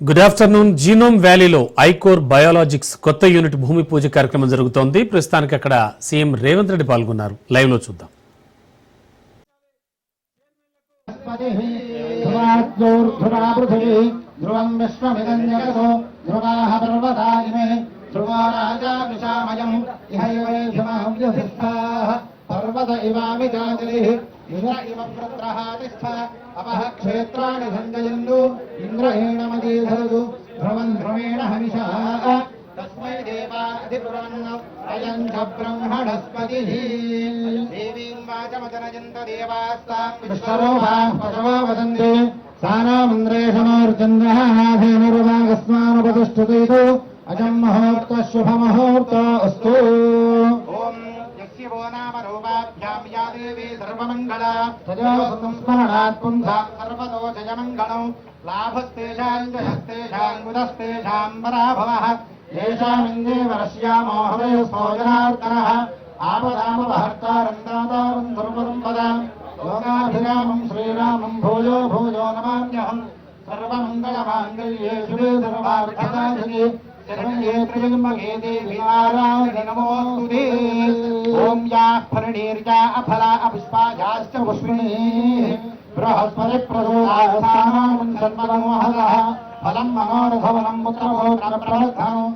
Good afternoon genome వ్యాలీలో ఐకోర్ biologics కొత్త యూనిట్ భూమి పూజ కార్యక్రమం జరుగుతోంది. ప్రస్తుతానికి అక్కడ సీఎం రేవంత్ రెడ్డి పాల్గొన్నారు. లైవ్లో చూద్దాం. ధ్రువం విశ్వమిదం జగదో ధ్రువాः ఇంద్ర ఇవ ప్రత్రహాతిష్ట అపహ క్షేత్రాన్ని క్షేత్రాణి సంజయన్ను ఇంద్రహీణమదీధరదు ధ్రువం భ్రమేణ హమిష తస్మై దేవాధిపురన్న అయం చ బ్రహ్మణస్పతి దేవీం వాచమజనయంత దేవాస్తాం విశ్వరూపాः పశవో వదంతి సానామంద్రేషమోర్చంద్రः అజం ముహూర్త శుభముహూర్త అస్తు ఓం యస్య వో నామ ध्यामया देवी सर्वमङ्गला त्वजस्मरणात् पुंसां सर्वदोषजमङ्गलम् लाभस्तेषाञ्जयस्तेषाङ्गुदस्तेषाम् पराभवः येषामिन्देवरस्यामो हवयो सोजनार्दनः आपदामवहर्तारन्दातारम् दुर्वरम् पदाम् लोकाभिरामम् श्रीरामम् भूयो भूयो नमाम्यहम् सर्वमङ्गलमाङ्गल्ये शुभे सर्वार्थसाधिके शरण्ये त्रिजन्मके देवी नारायणि नमोऽस्तु ते ॐ याः फरणीर्या अफला अपुष्पायाश्च पुष्पिणीः बृहस्पति प्रसोदास्थानाम् सन्मनोहरः फलम् मनोरथवनम् पुत्रभोत्रप्रवर्धनम्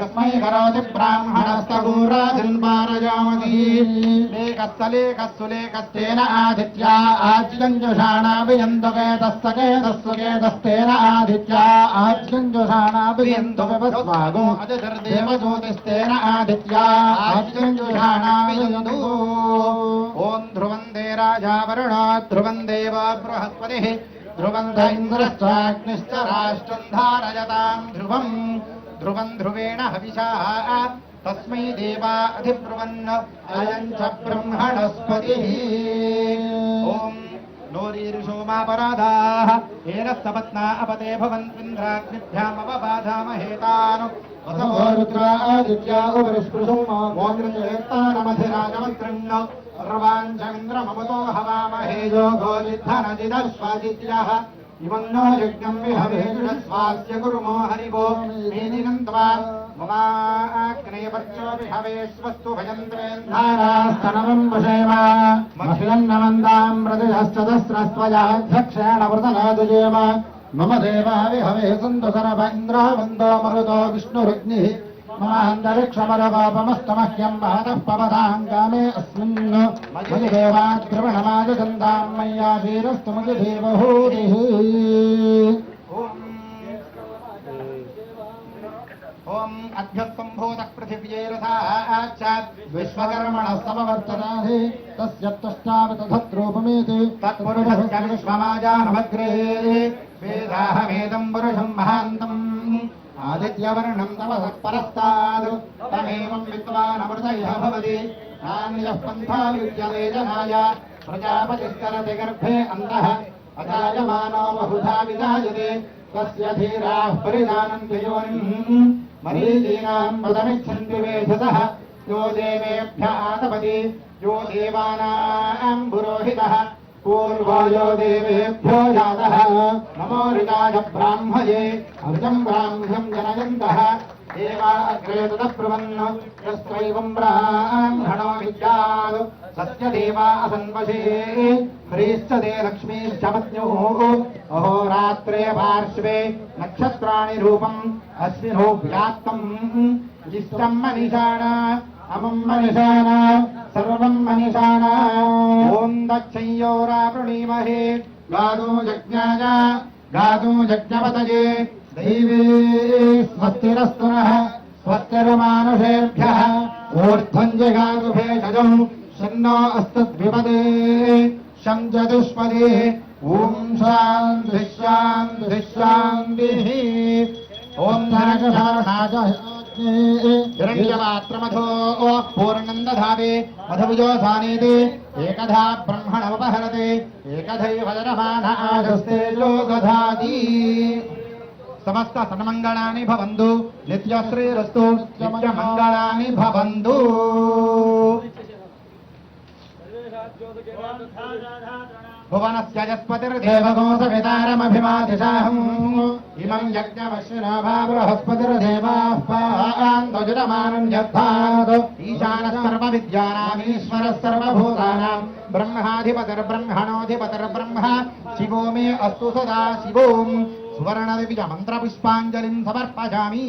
तस्मै करोति ब्राह्मणस्तगूराजन्मारजामतीलेकस्तलेकस्सुलेकस्तेन आदित्या आज्यञ्जुषाणाभियन्तुकेतस्सकेतस्सुकेतस्तेन आदित्या आज्यञ्जुषाणाभियन्तुकस्वागो अजधर्देवज्योतिस्तेन आदित्या आज्यञ्जुषाणाभियन्तु ॐ ध्रुवन्दे राजा वरुणा ध्रुवन् देव बृहस्पतिः। ध्रुवन्ध इन्द्रश्चाग्निश्च राष्ट्रम् धारयताम् ध्रुवम्। ध्रुवम् ध्रुवेण हविषा तस्मै देवा अधिब्रुवन् अयम् च ब्रह्मणस्पतिः ॐ नोरीरुषोमापराधाः येन सपत्ना अपते भवन्त्विन्द्राग्निभ्यामवबाधामहेतानु रुद्रादित्या उपरिस्पृशोमोग्रजेत्तानमधिराजमन्त्रण्ण सर्वाञ्चन्द्रममुतो हवामहे योगो निधनदिदश्वादित्यः इमन्नो यज्ञम् विहवेजुषस्वास्य गुरुमो हरिवो मेदिनम् त्वा ममाग्नेयपर्चो विहवेश्वस्तु भजन्त्रेन्धारास्तनवम् वशेम मह्यन्नमन्दाम् प्रतिहश्चतस्रस्त्वयाध्यक्षेण वृतनादुजेम मम देवा विहवे सन्तु सरभ इन्द्रः वन्दो मरुतो विष्णुरग्निः आत्मान्तरिक्षमरवापमस्तमह्यम् महतः पवदाङ्गामे अस्मिन् मधिदेवाद्रवणमाजगन्धाम् मय्या वीरस्तु मधिदेवहूरिः ॐ अभ्यस्सम्भूतः पृथिव्यैरथाश्चाद्विश्वकर्मणः समवर्तनाहि तस्य तुष्टावतधत्रूपमेति तत्पुरुषश्च विश्वमाजानवग्रहे वेदाहमेदम् पुरुषम् महान्तम् आदित्यवर्णम् तमसः परस्तात् तमेवम् विद्वानमृतयः भवति नान्यः पन्था विद्यते जनाय प्रजापतिस्तरति गर्भे अन्तः अजायमानो बहुधा विजायते तस्य धीराः परिजानन्ति योनिम् मरीचीनाम् पदमिच्छन्ति वेधसः यो देवेभ्य आतपति यो देवानाम् पुरोहितः पूर्वो यो देवेभ्यो जातः नमो ऋताय ब्राह्मये अर्जम् ब्राह्म्यम् जनयन्तः देवा अग्रे ततः ब्रुवन् यस्त्वैवम् ब्राह्मणो विद्यात् सत्य देवा असन्वशे ह्रीश्च ते लक्ष्मीश्च पत्न्युः अहोरात्रे पार्श्वे नक्षत्राणि रूपम् अस्मिनो व्याप्तम्। इष्टम् मनिषाण, अमम् मनिषाण, सर्वम् मनिषाण। ॐ दक्षय्योरावृणीमहे गादो यज्ञाय, गादो यज्ञपतये। दैवे स्वस्तिरस्तु नः, स्वस्तिर्मानुषेभ्यः। ऊर्ध्वम् जगातु भेषजम् शन्नो अस्तद्विपदे शं चतुष्पदे। ॐ शान्तिः शान्तिः शान्तिः। हिरण्यपात्रमथो पूर्णन्दधाति मधुभुजोधानीति एकधा ब्रह्मणमुपहरति एकधैव रमानाशस्ते लोकधाती समस्त सन्मङ्गलानि भवन्तु नित्यश्रीरस्तु नित्यमङ्गलानि भवन्तु ज्योतिः भुवनस्यजस्पतिर्देवगोसवितारमभिमातिशाहम् इमम् यज्ञमश्विनाभा बृहस्पतिर्देवाः पान्तजुरमानम् यद्धात् शिवो मे अस्तु सदा शिवोम्। सुवर्णदिविजमन्त्रपुष्पाञ्जलिम् समर्पयामि।